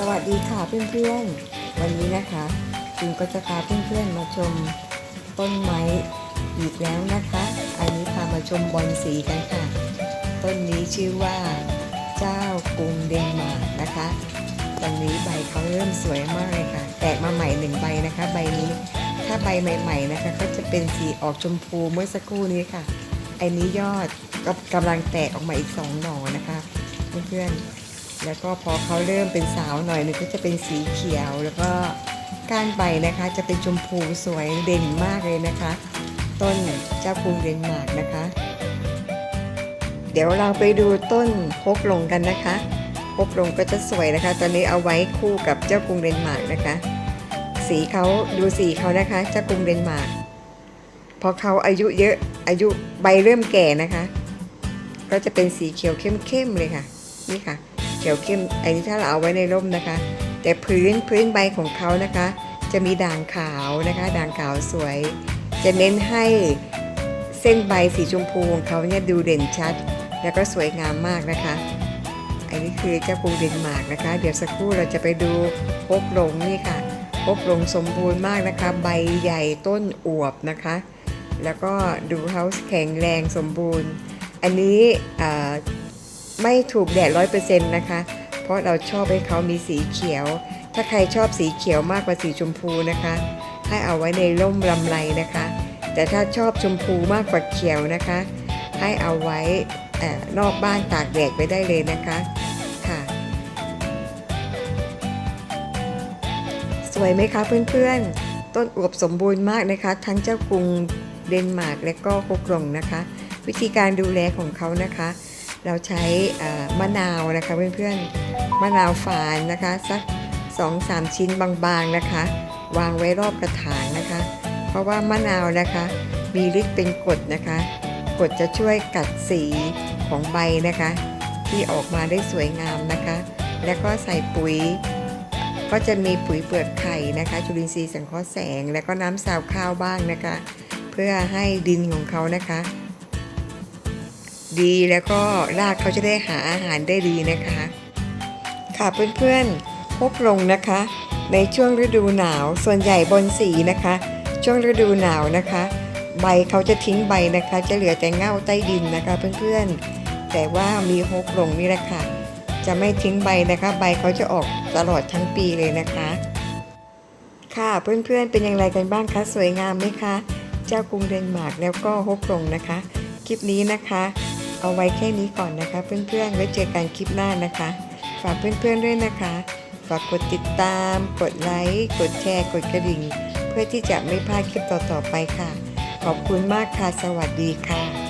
สวัสดีค่ะเพื่อนๆ วันนี้นะคะคุณก็จะพาเพื่อนๆมาชมต้นไม้อีกแล้วนะคะ อันนี้พามาชมบอนสีกันค่ะ ต้นนี้ชื่อว่าเจ้ากรุงเดนมาร์กนะคะตอนนี้ใบเขาเริ่มสวยมากเลยค่ะ แตกมาใหม่หนึ่งใบนะคะ ใบนี้ถ้าใบใหม่ๆนะคะ ก็จะเป็นสีออกชมพูเมื่อสักครู่นี้ค่ะอันนี้ยอดก็กำลังแตกออกมาอีกสองหน่อนะคะ เพื่อนๆ แล้วก็พอเขาเริ่มเป็นสาวหน่อยนึงก็จะเป็นสีเขียว แล้วก็ก้านใบนะคะจะเป็นชมพูสวยเด่นมากเลยนะคะ ต้นเจ้ากรุงเดนมาร์กนะคะ เดี๋ยวเราไปดูต้นพกลงกันนะคะ พกลงก็จะสวยนะคะ ตอนนี้เอาไว้คู่กับเจ้ากรุงเดนมาร์กนะคะ สีเขาดูสีเขานะคะเจ้ากรุงเดนมาร์กพอเขาอายุเยอะอายุใบเริ่มแก่นะคะ ก็จะเป็นสีเขียวเข้มๆเลยค่ะ นี่ค่ะ ขียวเข้มอันนี้ถ้าเราเอาไว้ในร่มนะคะ แต่พื้นพื้นใบของเขานะคะ จะมีด่างขาวนะคะ ด่างขาวสวย จะเน้นให้เส้นใบสีชมพูของเขาเนี่ยดูเด่นชัด แล้วก็สวยงามมากนะคะ อันนี้คือเจ้ากรุงเดนมาร์กนะคะ เดี๋ยวสักครู่เราจะไปดูพกลงนี่ค่ะพกลงสมบูรณ์มากนะคะ ใบใหญ่ต้นอวบนะคะ แล้วก็ดูเขาแข็งแรงสมบูรณ์ อันนี้ ไม่ถูกแดดร้อยเปอร์เซ็นต์นะคะ เพราะเราชอบให้เขามีสีเขียว ถ้าใครชอบสีเขียวมากกว่าสีชมพูนะคะ ให้เอาไว้ในร่มลำไรนะคะ แต่ถ้าชอบชมพูมากกว่าเขียวนะคะ ให้เอาไว้เอ่อนอกบ้านตากแดดไปได้เลยนะคะค่ะ สวยไหมคะเพื่อนๆ ต้นอวบสมบูรณ์มากนะคะ ทั้งเจ้ากรุงเดนมาร์กและก็ฮกลงนะคะ วิธีการดูแลของเขานะคะ เราใช้มะนาวนะคะเพื่อนๆมะนาวฝานนะคะสัก2-3 ชิ้นบางๆนะคะ วางไว้รอบกระถางนะคะ เพราะว่ามะนาวนะคะ มีฤทธิ์เป็นกรดนะคะกรดจะช่วยกัดสีของใบนะคะ ที่ออกมาได้สวยงามนะคะ แล้วก็ใส่ปุ๋ย ก็จะมีปุ๋ยเปลือกไข่นะคะ จุลินทรีย์สังเคราะห์แสง แล้วก็น้ำซาวข้าวบ้างนะคะ เพื่อให้ดินของเขานะคะ ดีแล้วก็รากเขาจะได้หาอาหารได้ดีนะคะ ค่ะเพื่อนๆพกลงนะคะ ในช่วงฤดูหนาวส่วนใหญ่บนสีนะคะ ช่วงฤดูหนาวนะคะ ใบเขาจะทิ้งใบนะคะ จะเหลือแต่เง่าใต้ดินนะคะเพื่อนๆ แต่ว่ามีฮกลงนี่แหละค่ะจะไม่ทิ้งใบนะคะ ใบเขาจะออกตลอดทั้งปีเลยนะคะ ค่ะเพื่อนๆเป็นอย่างไรกันบ้างคะสวยงามไหมคะ เจ้ากรุงเดนมาร์กแล้วก็ฮกลงนะคะ คลิปนี้นะคะ เอาไว้แค่นี้ก่อนนะคะ เพื่อนๆไว้เจอกันคลิปหน้านะคะ ฝากเพื่อนๆด้วยนะคะ ฝากกดติดตาม กดไลค์กดแชร์ กดกระดิ่ง เพื่อที่จะไม่พลาดคลิปต่อๆไปค่ะ ขอบคุณมากค่ะ สวัสดีค่ะ